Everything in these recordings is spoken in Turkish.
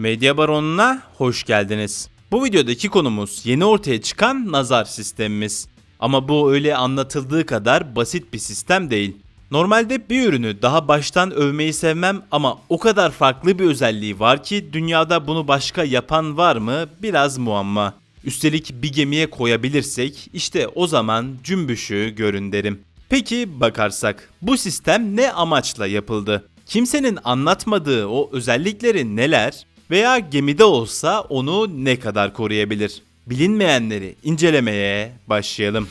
Medya Baronu'na hoş geldiniz. Bu videodaki konumuz yeni ortaya çıkan nazar sistemimiz. Ama bu öyle anlatıldığı kadar basit bir sistem değil. Normalde bir ürünü daha baştan övmeyi sevmem ama o kadar farklı bir özelliği var ki dünyada bunu başka yapan var mı biraz muamma. Üstelik bir gemiye koyabilirsek işte o zaman cümbüşü görün derim. Peki bakarsak bu sistem ne amaçla yapıldı? Kimsenin anlatmadığı o özellikleri neler veya gemide olsa onu ne kadar koruyabilir? Bilinmeyenleri incelemeye başlayalım.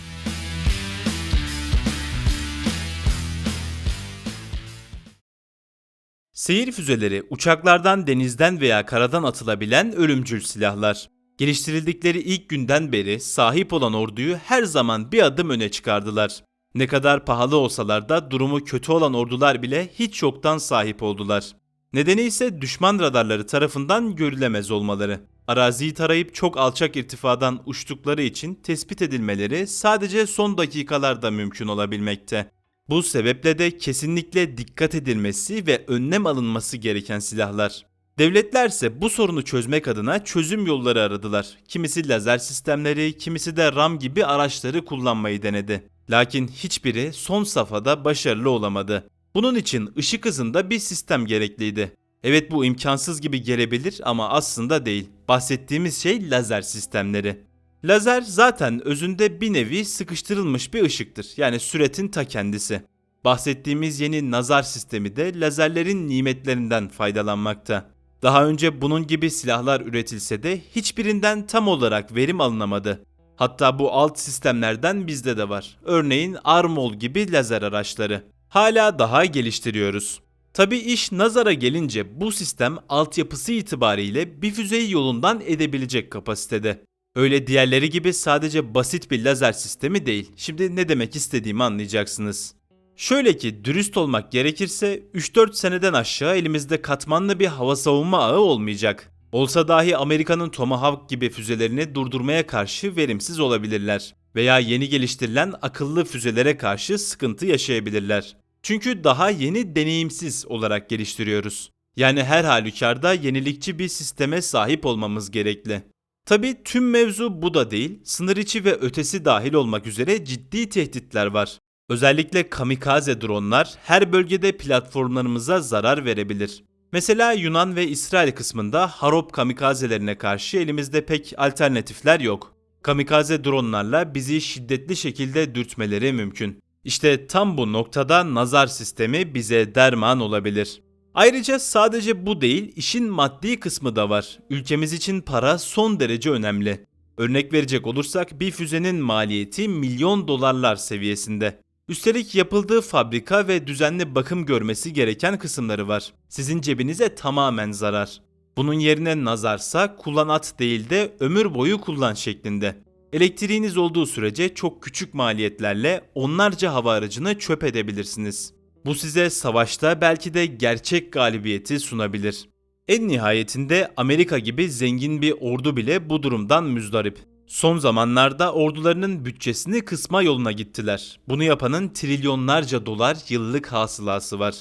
Seyir füzeleri uçaklardan, denizden veya karadan atılabilen ölümcül silahlar. Geliştirildikleri ilk günden beri sahip olan orduyu her zaman bir adım öne çıkardılar. Ne kadar pahalı olsalar da durumu kötü olan ordular bile hiç yoktan sahip oldular. Nedeni ise düşman radarları tarafından görülemez olmaları. Araziyi tarayıp çok alçak irtifadan uçtukları için tespit edilmeleri sadece son dakikalarda mümkün olabilmekte. Bu sebeple de kesinlikle dikkat edilmesi ve önlem alınması gereken silahlar. Devletlerse bu sorunu çözmek adına çözüm yolları aradılar. Kimisi lazer sistemleri, kimisi de RAM gibi araçları kullanmayı denedi. Lakin hiçbiri son safhada başarılı olamadı. Bunun için ışık hızında bir sistem gerekliydi. Evet bu imkansız gibi gelebilir ama aslında değil. Bahsettiğimiz şey lazer sistemleri. Lazer zaten özünde bir nevi sıkıştırılmış bir ışıktır. Yani süretin ta kendisi. Bahsettiğimiz yeni nazar sistemi de lazerlerin nimetlerinden faydalanmakta. Daha önce bunun gibi silahlar üretilse de hiçbirinden tam olarak verim alınamadı. Hatta bu alt sistemlerden bizde de var. Örneğin Armol gibi lazer araçları. Hala daha geliştiriyoruz. Tabi iş nazara gelince bu sistem altyapısı itibariyle bir füzeyi yolundan edebilecek kapasitede. Öyle diğerleri gibi sadece basit bir lazer sistemi değil. Şimdi ne demek istediğimi anlayacaksınız. Şöyle ki dürüst olmak gerekirse 3-4 seneden aşağı elimizde katmanlı bir hava savunma ağı olmayacak. Olsa dahi Amerika'nın Tomahawk gibi füzelerini durdurmaya karşı verimsiz olabilirler veya yeni geliştirilen akıllı füzelere karşı sıkıntı yaşayabilirler. Çünkü daha yeni deneyimsiz olarak geliştiriyoruz. Yani her halükarda yenilikçi bir sisteme sahip olmamız gerekli. Tabi tüm mevzu bu da değil, sınır içi ve ötesi dahil olmak üzere ciddi tehditler var. Özellikle kamikaze dronlar her bölgede platformlarımıza zarar verebilir. Mesela Yunan ve İsrail kısmında Harop kamikazelerine karşı elimizde pek alternatifler yok. Kamikaze dronlarla bizi şiddetli şekilde dürtmeleri mümkün. İşte tam bu noktada nazar sistemi bize derman olabilir. Ayrıca sadece bu değil, işin maddi kısmı da var. Ülkemiz için para son derece önemli. Örnek verecek olursak bir füzenin maliyeti milyon dolarlar seviyesinde. Üstelik yapıldığı fabrika ve düzenli bakım görmesi gereken kısımları var. Sizin cebinize tamamen zarar. Bunun yerine nazarsa kullan at değil de ömür boyu kullan şeklinde. Elektriğiniz olduğu sürece çok küçük maliyetlerle onlarca hava aracını çöp edebilirsiniz. Bu size savaşta belki de gerçek galibiyeti sunabilir. En nihayetinde Amerika gibi zengin bir ordu bile bu durumdan müzdarip. Son zamanlarda ordularının bütçesini kısma yoluna gittiler. Bunu yapanın trilyonlarca dolar yıllık hasılası var.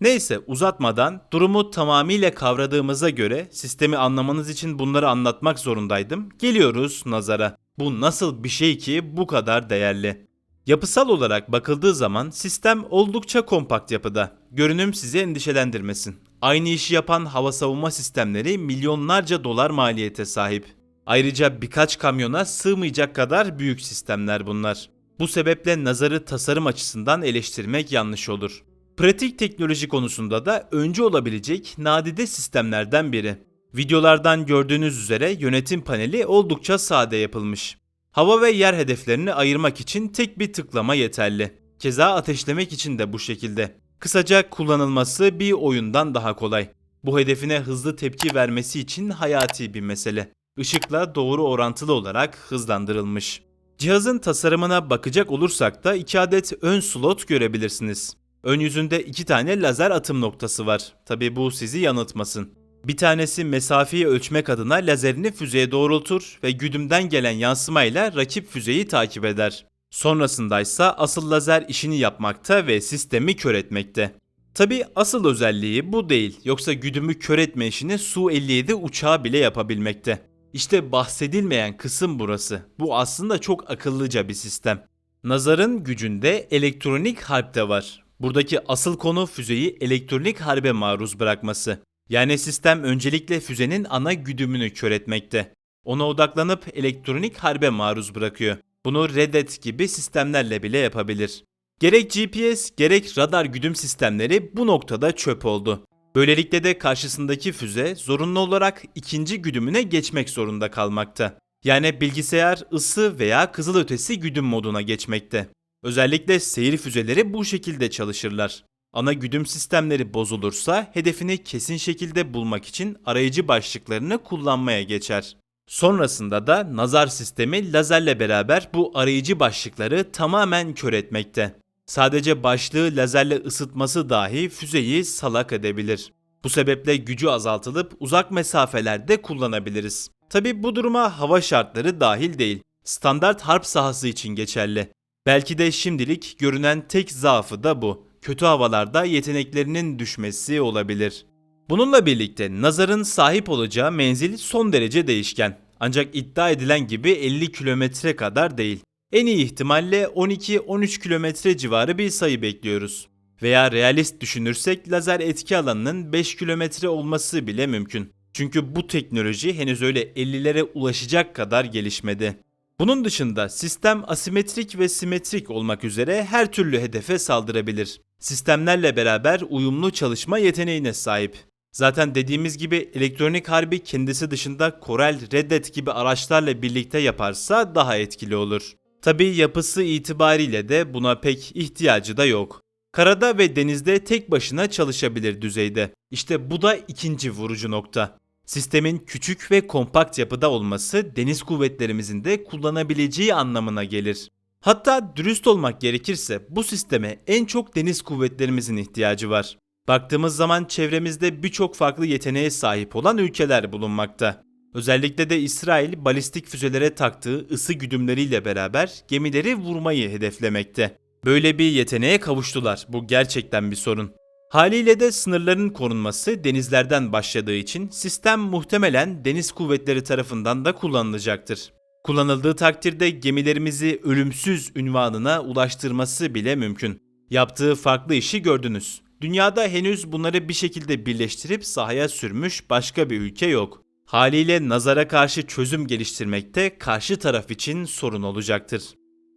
Neyse uzatmadan durumu tamamıyla kavradığımıza göre sistemi anlamanız için bunları anlatmak zorundaydım. Geliyoruz nazara. Bu nasıl bir şey ki bu kadar değerli? Yapısal olarak bakıldığı zaman sistem oldukça kompakt yapıda. Görünüm sizi endişelendirmesin. Aynı işi yapan hava savunma sistemleri milyonlarca dolar maliyete sahip. Ayrıca birkaç kamyona sığmayacak kadar büyük sistemler bunlar. Bu sebeple nazarı tasarım açısından eleştirmek yanlış olur. Pratik teknoloji konusunda da öncü olabilecek nadide sistemlerden biri. Videolardan gördüğünüz üzere yönetim paneli oldukça sade yapılmış. Hava ve yer hedeflerini ayırmak için tek bir tıklama yeterli. Keza ateşlemek için de bu şekilde. Kısaca kullanılması bir oyundan daha kolay. Bu hedefine hızlı tepki vermesi için hayati bir mesele. Işıkla doğru orantılı olarak hızlandırılmış. Cihazın tasarımına bakacak olursak da 2 adet ön slot görebilirsiniz. Ön yüzünde 2 tane lazer atım noktası var. Tabi bu sizi yanıltmasın. Bir tanesi mesafeyi ölçmek adına lazerini füzeye doğrultur ve güdümden gelen yansımayla rakip füzeyi takip eder. Sonrasında ise asıl lazer işini yapmakta ve sistemi kör etmekte. Tabi asıl özelliği bu değil. Yoksa güdümü kör etme işini Su-57 uçağı bile yapabilmekte. İşte bahsedilmeyen kısım burası. Bu aslında çok akıllıca bir sistem. Nazar'ın gücünde elektronik harp de var. Buradaki asıl konu füzeyi elektronik harbe maruz bırakması. Yani sistem öncelikle füzenin ana güdümünü kör etmekte. Ona odaklanıp elektronik harbe maruz bırakıyor. Bunu Redet gibi sistemlerle bile yapabilir. Gerek GPS gerek radar güdüm sistemleri bu noktada çöp oldu. Böylelikle de karşısındaki füze zorunlu olarak ikinci güdümüne geçmek zorunda kalmakta. Yani bilgisayar ısı veya kızılötesi güdüm moduna geçmekte. Özellikle seyir füzeleri bu şekilde çalışırlar. Ana güdüm sistemleri bozulursa hedefini kesin şekilde bulmak için arayıcı başlıklarını kullanmaya geçer. Sonrasında da nazar sistemi lazerle beraber bu arayıcı başlıkları tamamen kör etmekte. Sadece başlığı lazerle ısıtması dahi füzeyi salak edebilir. Bu sebeple gücü azaltılıp uzak mesafelerde kullanabiliriz. Tabi bu duruma hava şartları dahil değil. Standart harp sahası için geçerli. Belki de şimdilik görünen tek zaafı da bu. Kötü havalarda yeteneklerinin düşmesi olabilir. Bununla birlikte Nazar'ın sahip olacağı menzil son derece değişken. Ancak iddia edilen gibi 50 kilometre kadar değil. En iyi ihtimalle 12-13 kilometre civarı bir sayı bekliyoruz. Veya realist düşünürsek lazer etki alanının 5 kilometre olması bile mümkün. Çünkü bu teknoloji henüz öyle 50'lere ulaşacak kadar gelişmedi. Bunun dışında sistem asimetrik ve simetrik olmak üzere her türlü hedefe saldırabilir. Sistemlerle beraber uyumlu çalışma yeteneğine sahip. Zaten dediğimiz gibi elektronik harbi kendisi dışında Corel, Reddet gibi araçlarla birlikte yaparsa daha etkili olur. Tabi yapısı itibariyle de buna pek ihtiyacı da yok. Karada ve denizde tek başına çalışabilir düzeyde. İşte bu da ikinci vurucu nokta. Sistemin küçük ve kompakt yapıda olması deniz kuvvetlerimizin de kullanabileceği anlamına gelir. Hatta dürüst olmak gerekirse bu sisteme en çok deniz kuvvetlerimizin ihtiyacı var. Baktığımız zaman çevremizde birçok farklı yeteneğe sahip olan ülkeler bulunmakta. Özellikle de İsrail balistik füzelere taktığı ısı güdümleriyle beraber gemileri vurmayı hedeflemekte. Böyle bir yeteneğe kavuştular. Bu gerçekten bir sorun. Haliyle de sınırların korunması denizlerden başladığı için sistem muhtemelen deniz kuvvetleri tarafından da kullanılacaktır. Kullanıldığı takdirde gemilerimizi ölümsüz ünvanına ulaştırması bile mümkün. Yaptığı farklı işi gördünüz. Dünyada henüz bunları bir şekilde birleştirip sahaya sürmüş başka bir ülke yok. Haliyle nazara karşı çözüm geliştirmekte karşı taraf için sorun olacaktır.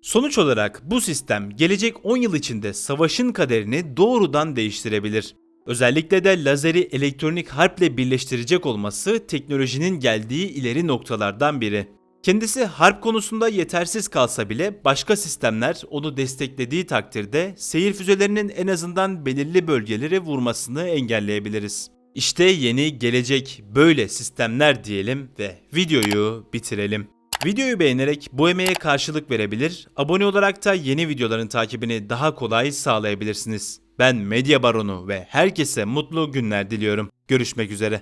Sonuç olarak bu sistem gelecek 10 yıl içinde savaşın kaderini doğrudan değiştirebilir. Özellikle de lazeri elektronik harple birleştirecek olması teknolojinin geldiği ileri noktalardan biri. Kendisi harp konusunda yetersiz kalsa bile başka sistemler onu desteklediği takdirde seyir füzelerinin en azından belirli bölgeleri vurmasını engelleyebiliriz. İşte yeni gelecek böyle sistemler diyelim ve videoyu bitirelim. Videoyu beğenerek bu emeğe karşılık verebilir, abone olarak da yeni videoların takibini daha kolay sağlayabilirsiniz. Ben Medya Baronu ve herkese mutlu günler diliyorum. Görüşmek üzere.